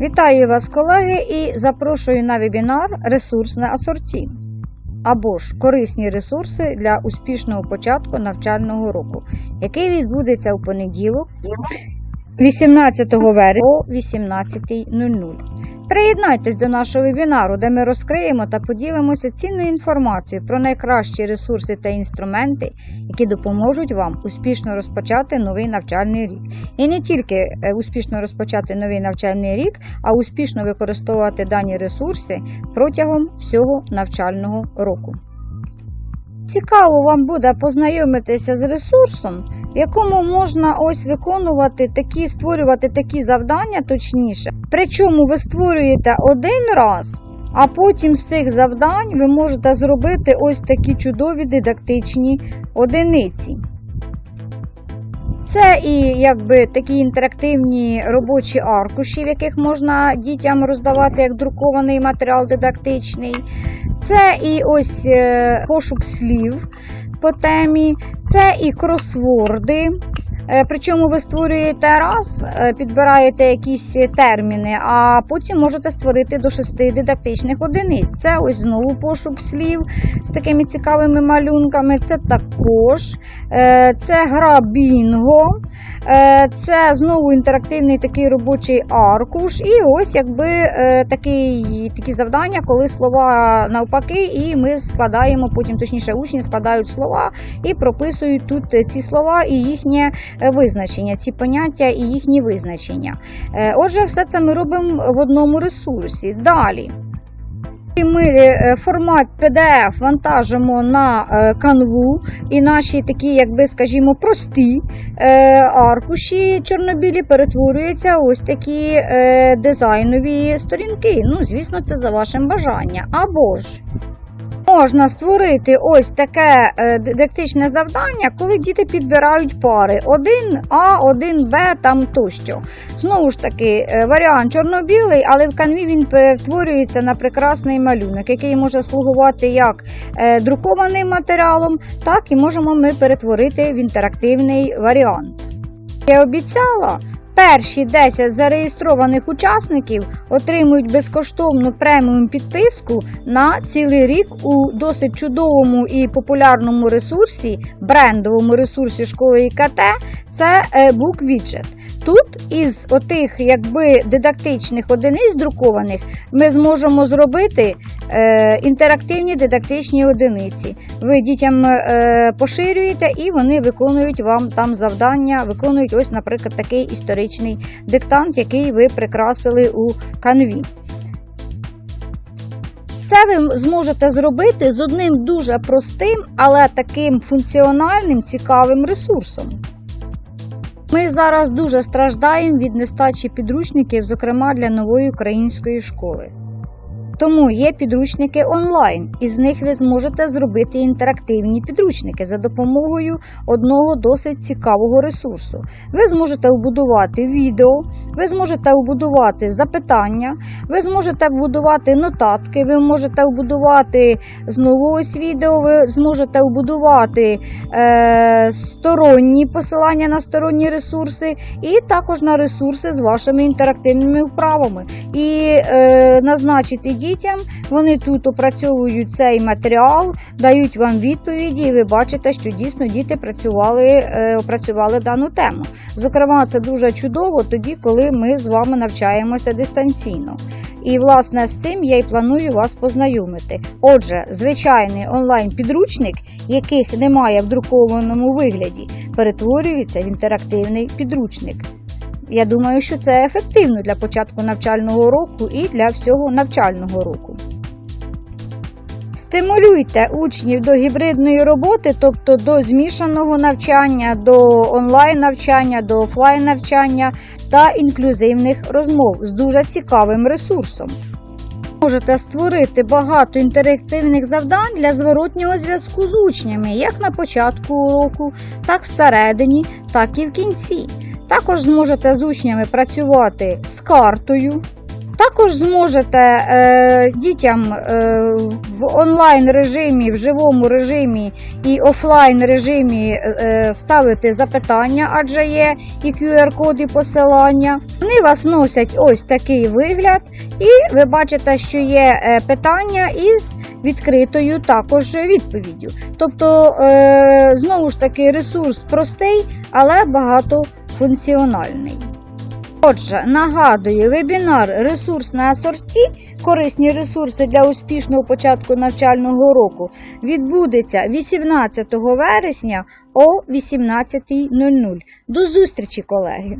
Вітаю вас, колеги, і запрошую на вебінар Ресурсне асорті або ж корисні ресурси для успішного початку навчального року, який відбудеться у понеділок, 18 вересня о 18.00. Приєднайтесь до нашого вебінару, де ми розкриємо та поділимося цінною інформацією про найкращі ресурси та інструменти, які допоможуть вам успішно розпочати новий навчальний рік. І не тільки е, успішно розпочати новий навчальний рік, а успішно використовувати дані ресурси протягом всього навчального року. Цікаво вам буде познайомитися з ресурсом, в якому можна ось виконувати такі, створювати такі завдання, точніше. Причому ви створюєте один раз, а потім з цих завдань ви можете зробити ось такі чудові дидактичні одиниці. Це і якби такі інтерактивні робочі аркуші, в яких можна дітям роздавати як друкований матеріал дидактичний. Це і ось е, пошук слів по темі, це і кросворди. Е, Причому ви створюєте раз, е, підбираєте якісь терміни, а потім можете створити до шести дидактичних одиниць. Це ось знову пошук слів з такими цікавими малюнками. Це також е, це гра Бінго, це знову інтерактивний такий робочий аркуш. І ось якби такий, такі завдання, коли слова навпаки, і ми складаємо, потім точніше учні складають слова і прописують тут ці слова і їхнє визначення, ці поняття і їхні визначення. Е, Отже, все це ми робимо в одному ресурсі. Далі. Ми е, формат PDF вантажимо на е, канву і наші такі, якби скажімо, прості аркуші чорнобілі перетворюються ось такі дизайнові сторінки. Ну, звісно, це за вашим бажанням. Або ж можна створити ось таке е, дидактичне завдання, коли діти підбирають пари 1А, 1Б там тощо. Знову ж таки, е, варіант чорно-білий, але в канві він перетворюється на прекрасний малюнок, який може слугувати як е, друкованим матеріалом, так і можемо ми перетворити в інтерактивний варіант. Я обіцяла. Перші 10 зареєстрованих учасників отримують безкоштовну преміум підписку на цілий рік у досить чудовому і популярному ресурсі, брендовому ресурсі школи ІКТ. Це е, BookWidget. Тут із отих якби дидактичних одиниць друкованих ми зможемо зробити е, інтерактивні дидактичні одиниці. Ви дітям е, поширюєте і вони виконують вам там завдання, виконують ось, наприклад, такий історичний диктант, який ви прикрасили у канві. Це ви зможете зробити з одним дуже простим, але таким функціональним, цікавим ресурсом. Ми зараз дуже страждаємо від нестачі підручників, зокрема для нової української школи. Тому є підручники онлайн, і з них ви зможете зробити інтерактивні підручники за допомогою одного досить цікавого ресурсу. Ви зможете вбудувати відео, ви зможете вбудувати запитання, ви зможете вбудувати нотатки, ви можете вбудувати знову ось відео, ви зможете вбудувати е, сторонні посилання на сторонні ресурси, і також на ресурси з вашими інтерактивними вправами. І е, назначити дітям, вони тут опрацьовують цей матеріал, дають вам відповіді, і ви бачите, що дійсно діти працювали, е, опрацювали дану тему. Зокрема, це дуже чудово тоді, коли ми з вами навчаємося дистанційно. І, власне, з цим я й планую вас познайомити. Отже, звичайний онлайн-підручник, яких немає в друкованому вигляді, перетворюється в інтерактивний підручник. Я думаю, що це ефективно для початку навчального року і для всього навчального року. Стимулюйте учнів до гібридної роботи, тобто до змішаного навчання, до онлайн-навчання, до офлайн-навчання та інклюзивних розмов з дуже цікавим ресурсом. Можете створити багато інтерактивних завдань для зворотнього зв'язку з учнями, як на початку уроку, так всередині, так і в кінці. Також зможете з учнями працювати з картою, Також зможете е, дітям е, в онлайн режимі, в живому режимі і офлайн режимі е, ставити запитання, адже є і QR-код, і посилання. Вони вас носять ось такий вигляд, і ви бачите, що є е, питання із відкритою також відповіддю. Тобто, е, знову ж таки, ресурс простий, але багатофункціональний. Отже, нагадую, вебінар Ресурс на сорті, корисні ресурси для успішного початку навчального року відбудеться 18 вересня о 18.00. До зустрічі, колеги!